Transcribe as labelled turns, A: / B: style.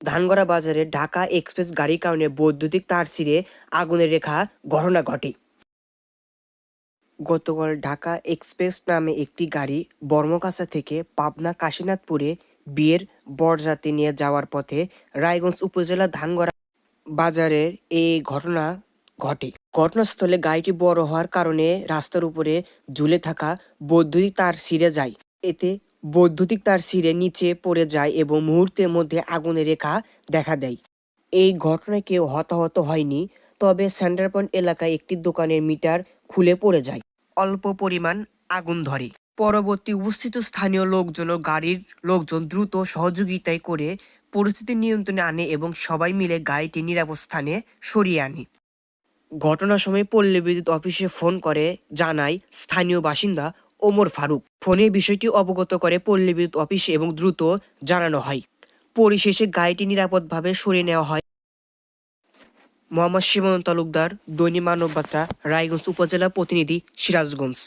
A: ধানগড়া বাজারে ঢাকা এক্সপ্রেস গাড়ির কারণে বৈদ্যুতিক তার ছিঁড়ে আগুনের রেখা ঘটনা ঘটে। গতকাল ঢাকা এক্সপ্রেস নামে একটি গাড়ি বর্মকাছা থেকে পাবনা কাশীনাথপুরে বিয়ের বরযাত্রী নিয়ে যাওয়ার পথে রায়গঞ্জ উপজেলা ধানগড়া বাজারের এই ঘটনা ঘটে। ঘটনাস্থলে গাড়িটি বড় হওয়ার কারণে রাস্তার উপরে ঝুলে থাকা বৈদ্যুতিক তার ছিঁড়ে যায়। এতে বৈদ্যুতিক তার ছিঁড়ে নিচে পড়ে যায় এবং মুহূর্তের মধ্যে আগুনের রেখা দেখা দেয়। এই ঘটনায় কেউ হতাহত হয়নি, তবে সেন্টার এলাকায় একটি দোকানের মিটার খুলে পড়ে যায়। অল্প পরিমাণ আগুন ধরে। পরবর্তী উপস্থিত স্থানীয় লোকজন ও গাড়ির লোকজন দ্রুত সহযোগিতায় করে পরিস্থিতি নিয়ন্ত্রণে আনে এবং সবাই মিলে গাড়িটি নিরাপদ স্থানে সরিয়ে আনে। ঘটনার সময় পল্লী বিদ্যুৎ অফিসে ফোন করে জানায় স্থানীয় বাসিন্দা ওমর ফারুক। ফোনে বিষয়টি অবগত করে পল্লী বিদ্যুৎ অফিস এবং দ্রুত জানানো হয়। পরিশেষে গাড়িটি নিরাপদভাবে সরিয়ে নেওয়া হয়। মোহাম্মদ সীমান্ত তালুকদার, দৈনিক মানব বার্তা রায়গঞ্জ উপজেলা প্রতিনিধি সিরাজগঞ্জ।